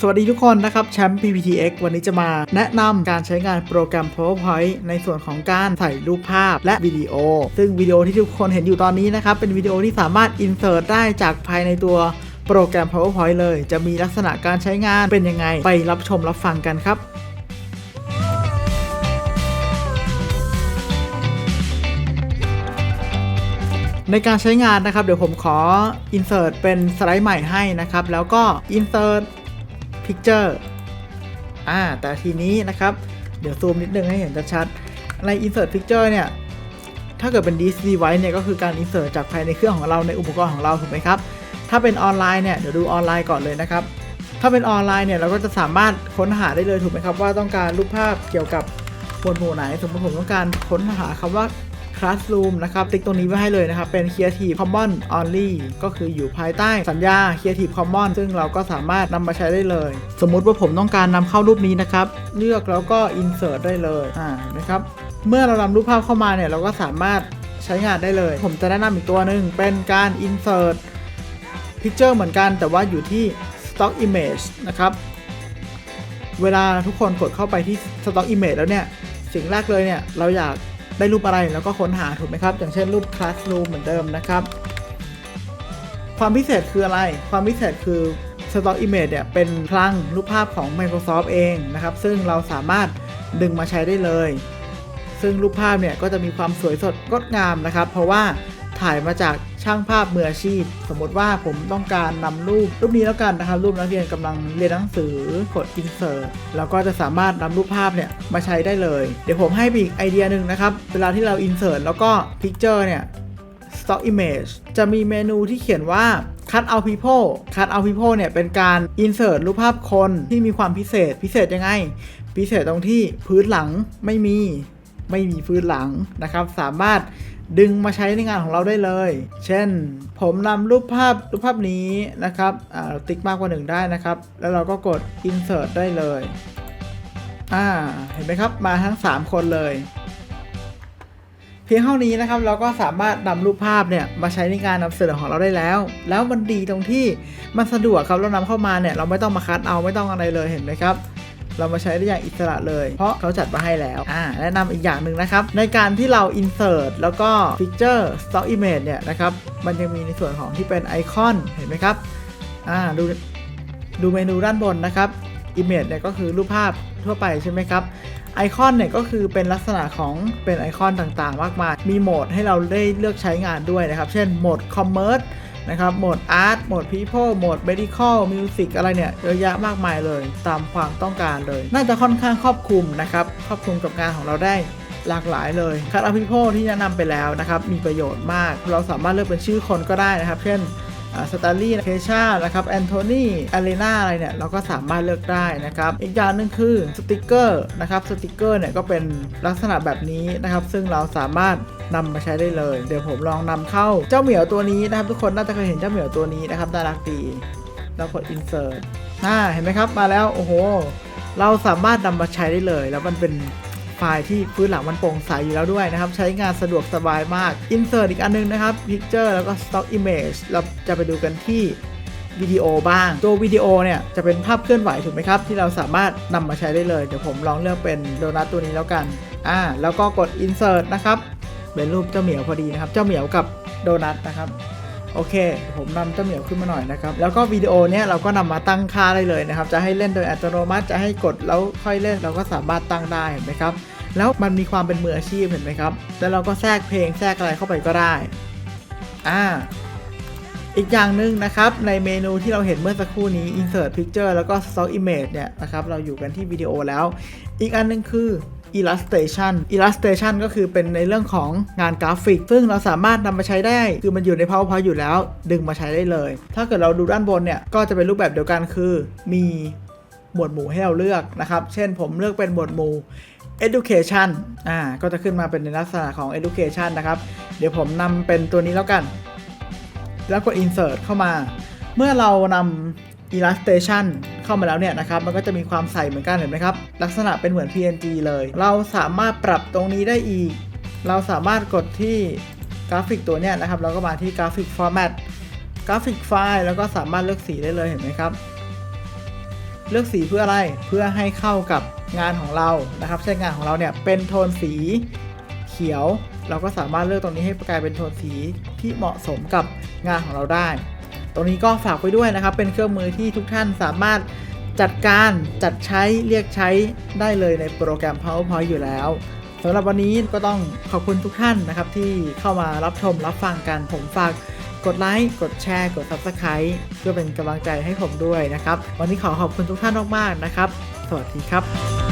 สวัสดีทุกคนนะครับแชมป์ PPTX วันนี้จะมาแนะนำการใช้งานโปรแกรม PowerPoint ในส่วนของการถ่ายรูปภาพและวิดีโอ ซึ่งวิดีโอที่ทุกคนเห็นอยู่ตอนนี้นะครับ เป็นวิดีโอที่สามารถ insert ได้จากภายในตัวโปรแกรม PowerPoint เลย จะมีลักษณะการใช้งานเป็นยังไง ไปรับชมรับฟังกันครับในการใช้งานนะครับ เดี๋ยวผมขอ insert เป็นสไลด์ใหม่ให้นะครับ แล้วก็ insert picture อ่าแต่ทีนี้นะครับ เดี๋ยวซูมนิดนึงให้เห็นชัดๆใน insert picture เนี่ย ถ้าเกิดเป็น disk device เนี่ยก็คือการ insert จากภายในเครื่องของเราในอุปกรณ์ของเราถูกไหมครับ ถ้าเป็นออนไลน์เนี่ยเดี๋ยวดูออนไลน์ก่อนเลยนะครับ ถ้าเป็นออนไลน์เนี่ยเราก็จะสามารถค้นหาได้เลยถูกไหมครับว่าต้องการรูปภาพเกี่ยวกับหมวดหมู่ไหน สมมติผมต้องการค้นหาคำว่า Classroom นะครับ ติ๊กตรงนี้ไว้ให้เลยนะครับ เป็น Creative Commons Only ก็คืออยู่ภายใต้สัญญา Creative Commons ซึ่งเราก็สามารถนำมาใช้ได้เลย สมมุติว่าผมต้องการนำเข้ารูปนี้นะครับ เลือกแล้วก็ Insert ได้เลย อ่านะครับ เมื่อเรานำรูปภาพเข้ามาเนี่ย เราก็สามารถใช้งานได้เลย ผมจะแนะนำอีกตัวหนึ่งเป็นการ Insert Picture เหมือนกัน แต่ว่าอยู่ที่ Stock Image นะครับ เวลาทุกคนกดเข้าไปที่ Stock Image แล้วเนี่ย สิ่งแรกเลยเนี่ย เราอยาก ได้รูปอะไรแล้วก็ค้นหาถูกไหมครับ อย่างเช่นรูป Classroom เหมือนเดิมนะครับ ความพิเศษคืออะไร ความพิเศษคือ Stock Image เนี่ยเป็นคลังรูปภาพของ Microsoft เองนะครับ ซึ่งเราสามารถดึงมาใช้ได้เลย ซึ่งรูปภาพเนี่ยก็จะมีความสวยสดงดงามนะครับ เพราะว่าถ่ายมาจาก ช่างภาพมืออาชีพ สมมติว่าผมต้องการนำรูปรูปนี้แล้วกันนะครับรูปนักเรียนกำลังเรียนหนังสือกด insert แล้วก็จะสามารถนำรูปภาพเนี่ยมาใช้ได้เลย เดี๋ยวผมให้อีกไอเดียหนึ่งนะครับ เวลาที่เรา insert แล้วก็ picture เนี่ย stock image จะมีเมนูที่เขียนว่า cut out people cut out people เนี่ยเป็นการ insert รูปภาพคนที่มีความพิเศษพิเศษยังไง พิเศษตรงที่พื้นหลังไม่มี ไม่มีพื้นหลังนะครับ สามารถดึงมาใช้ในงานของเราได้เลย เช่น ผมนำรูปภาพรูปภาพนี้นะครับติ๊กมากกว่าหนึ่งได้นะครับ แล้วเราก็กด insert ได้เลย อ่า เห็นไหมครับ มาทั้ง 3 คนเลย เพียงเท่านี้นะครับ เราก็สามารถนำรูปภาพเนี่ยมาใช้ในการนำเสนอของเราได้แล้ว แล้วมันดีตรงที่มันสะดวกครับ เรานำเข้ามาเนี่ย เราไม่ต้องมาคัดเอาไม่ต้องอะไรเลย เห็นไหมครับ เรามาใช้ได้อย่างอิสระเลย เพราะเขาจัดมาให้แล้วอ่าแนะนำอีกอย่างหนึ่งนะครับ ในการที่เรา insert แล้วก็ feature stock image เนี่ยนะครับ มันยังมีในส่วนของที่เป็นไอคอนเห็นไหมครับอ่าดูดูเมนูด้านบนนะครับ image เนี่ยก็คือรูปภาพทั่วไปใช่ไหมครับไอคอนเนี่ยก็คือเป็นลักษณะของเป็นไอคอนต่างๆ มากมาย มีโหมดให้เราได้เลือกใช้งานด้วยนะครับ เช่นโหมด commerce นะครับ โหมด art โหมด people โหมด medical music อะไรเนี่ย เยอะแยะมากมายเลย ตามความต้องการเลย น่าจะค่อนข้างครอบคลุมนะครับ ครอบคลุมกับงานของเราได้หลากหลายเลยคัดอาพิโพที่แนะนำไปแล้วนะครับ มีประโยชน์มาก เราสามารถเลือกเป็นชื่อคนก็ได้นะครับ เช่นสตาร์ลี่เคชานะครับ แอนโทนีอารีนาอะไรเนี่ย เราก็สามารถเลือกได้นะครับ อีกอย่างหนึ่งคือสติกเกอร์นะครับ สติกเกอร์เนี่ยก็เป็นลักษณะแบบนี้นะครับ ซึ่งเราสามารถ นำมาใช้ได้เลย เดี๋ยวผมลองนำเข้าเจ้าเหมียวตัวนี้นะครับ ทุกคนน่าจะเคยเห็นเจ้าเหมียวตัวนี้นะครับน่ารักดีแล้วกด insert อ่าเห็นไหมครับมาแล้วโอ้โห เราสามารถนำมาใช้ได้เลย แล้วมันเป็นไฟล์ที่พื้นหลังมันโปร่งใสอยู่แล้วด้วยนะครับ ใช้งานสะดวกสบายมาก Insert อีกอันนึงนะครับ Picture แล้วก็ Stock Image เราจะไปดูกันที่วิดีโอบ้าง ตัววิดีโอเนี่ยจะเป็นภาพเคลื่อนไหวถูกไหมครับ ที่เราสามารถนำมาใช้ได้เลย เดี๋ยวผมลองเลือกเป็นโดนัทตัวนี้แล้วกัน อ่า แล้วก็กด Insert นะครับ เป็นรูปเจ้าเหมียวพอดีนะครับ เจ้าเหมียวกับโดนัทนะครับโอเค ผมนำเจ้าเหมียวขึ้นมาหน่อยนะครับ แล้วก็วิดีโอเนี้ยเราก็นำมาตั้งค่าได้เลยนะครับ จะให้เล่นโดยอัตโนมัติ จะให้กดแล้วค่อยเล่นเราก็สามารถตั้งได้เห็นไหมครับ แล้วมันมีความเป็นมืออาชีพเห็นไหมครับ แล้วเราก็แทรกเพลงแทรกอะไรเข้าไปก็ได้ อ่า อีกอย่างหนึ่งนะครับ ในเมนูที่เราเห็นเมื่อสักครู่นี้ insert picture แล้วก็ stock image เนี่ยนะครับ เราอยู่กันที่วิดีโอแล้ว อีกอันหนึงคือ illustration illustration ก็คือเป็นในเรื่องของงานกราฟิก ซึ่งเราสามารถนำมาใช้ได้ คือมันอยู่ใน PowerPoint อยู่แล้ว ดึงมาใช้ได้เลย ถ้าเกิดเราดูด้านบนเนี่ย ก็จะเป็นรูปแบบเดียวกันคือมีหมวดหมู่ให้เราเลือกนะครับ เช่นผมเลือกเป็นหมวดหมู่ education อ่า ก็จะขึ้นมาเป็นในลักษณะของ education นะครับ เดี๋ยวผมนำเป็นตัวนี้แล้วกัน แล้วกด insert เข้ามา เมื่อเรานำ illustration เข้ามาแล้วเนี่ยนะครับมันก็จะมีความใสเหมือนกันเห็นไหมครับ ลักษณะเป็นเหมือน PNG เลย เราสามารถปรับตรงนี้ได้อีก เราสามารถกดที่กราฟิกตัวเนี้ยนะครับเราก็มาที่กราฟิก format กราฟิกไฟล์แล้วก็สามารถเลือกสีได้เลยเห็นไหมครับ เลือกสีเพื่ออะไรเพื่อให้เข้ากับงานของเรานะครับเช่งานของเราเนี่ยเป็นโทนสีเขียว เราก็สามารถเลือกตรงนี้ให้กลายเป็นโทนสีที่เหมาะสมกับงานของเราได้ ตรงนี้ก็ฝากไว้ด้วยนะครับ เป็นเครื่องมือที่ทุกท่านสามารถจัดการจัดใช้เรียกใช้ได้เลยในโปรแกรม PowerPoint อยู่แล้วสำหรับวันนี้ก็ต้องขอบคุณทุกท่านนะครับ ที่เข้ามารับชมรับฟังกันผมฝากกดไลค์ กดแชร์ กด Subscribe เพื่อเป็นกำลังใจให้ผมด้วยนะครับ วันนี้ขอขอบคุณทุกท่านมากๆนะครับ สวัสดีครับ